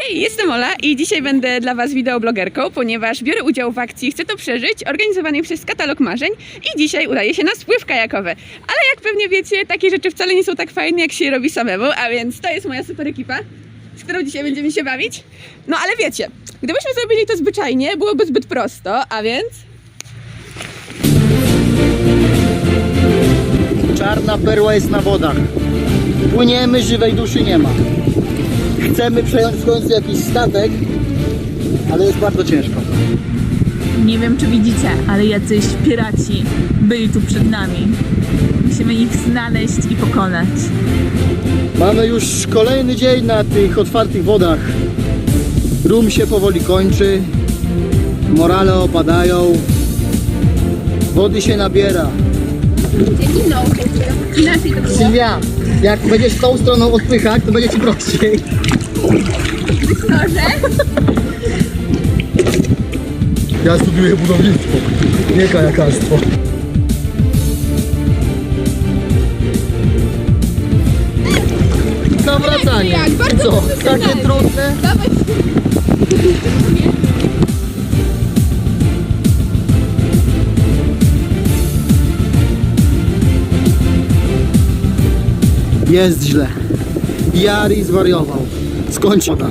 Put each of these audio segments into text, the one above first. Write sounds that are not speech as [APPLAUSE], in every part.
Hej, jestem Ola i dzisiaj będę dla Was wideoblogerką, ponieważ biorę udział w akcji Chcę to przeżyć, organizowanej przez Katalog Marzeń i dzisiaj udaje się na spływ kajakowy. Ale jak pewnie wiecie, takie rzeczy wcale nie są tak fajne, jak się je robi samemu, a więc to jest moja super ekipa, z którą dzisiaj będziemy się bawić. No ale wiecie, gdybyśmy zrobili to zwyczajnie, byłoby zbyt prosto, a więc... Czarna perła jest na wodach. Płyniemy, żywej duszy nie ma. Chcemy przejąć w końcu jakiś statek, ale jest bardzo ciężko. Nie wiem, czy widzicie, ale jacyś piraci byli tu przed nami. Musimy ich znaleźć i pokonać. Mamy już kolejny dzień na tych otwartych wodach. Rum się powoli kończy, morale opadają, wody się nabiera. Sylwia, jak będziesz tą stroną odpychać, to będzie ci prościej. Ja studiuję budownictwo, nie kajakarstwo. Nawracanie. Co? Takie trudne? Jest źle. Jari zwariował. Skończona.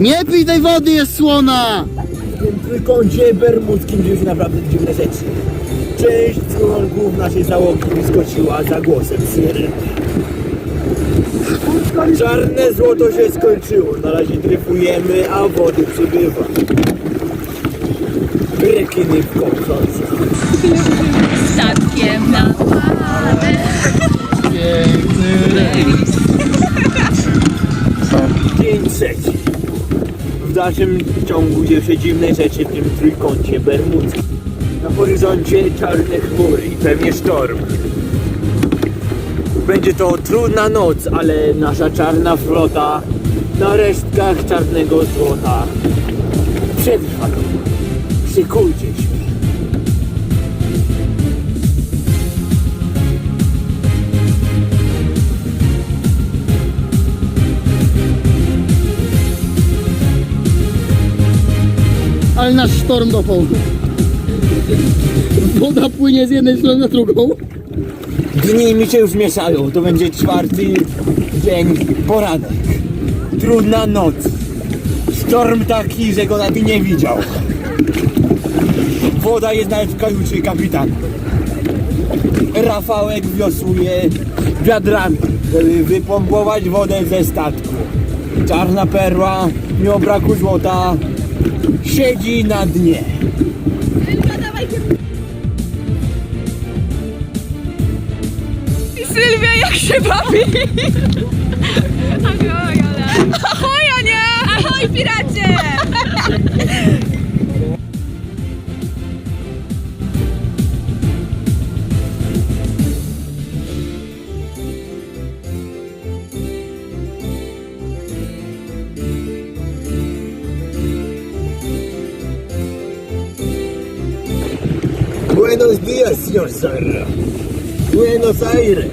Nie pij tej wody, jest słona! W tym trójkącie bermudzkim dzieją się naprawdę dziwne rzeczy. Część członków naszej załogi wyskoczyła za głosem syreny. Czarne złoto się skończyło. Na razie dryfujemy, a wody przybywa. Rekiny w kołcące. Statkiem dalszym ciągu dzieją się dziwne rzeczy w tym trójkącie bermudzkim. Na horyzoncie czarne chmury i pewnie sztorm. Będzie to trudna noc, ale nasza czarna flota na resztkach czarnego złota przetrwa. Szykujcie się. Ale nasz sztorm dopał. Woda płynie z jednej strony na drugą. Dni mi się już mieszają. To będzie czwarty dzień poranek. Trudna noc. Storm taki, że go nawet nie widział. Woda jest nawet w kajucie kapitana. Rafałek wiosłuje wiadrami, żeby wypompować wodę ze statku. Czarna perła, mimo braku złota, siedzi na dnie. Sylwia, jak się bawi? Ahoj, Ola! Ahoj, Ania! Ahoj, piracie! [LAUGHS] Buenos días, señor Serra. Buenos Aires.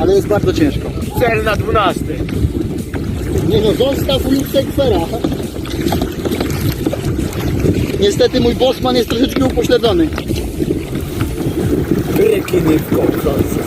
Ale jest bardzo ciężko. Cel na 12. Nie no, zostaw Wilsekwera. Niestety mój bossman jest troszeczkę upośledzony. Rekiny w kołcące.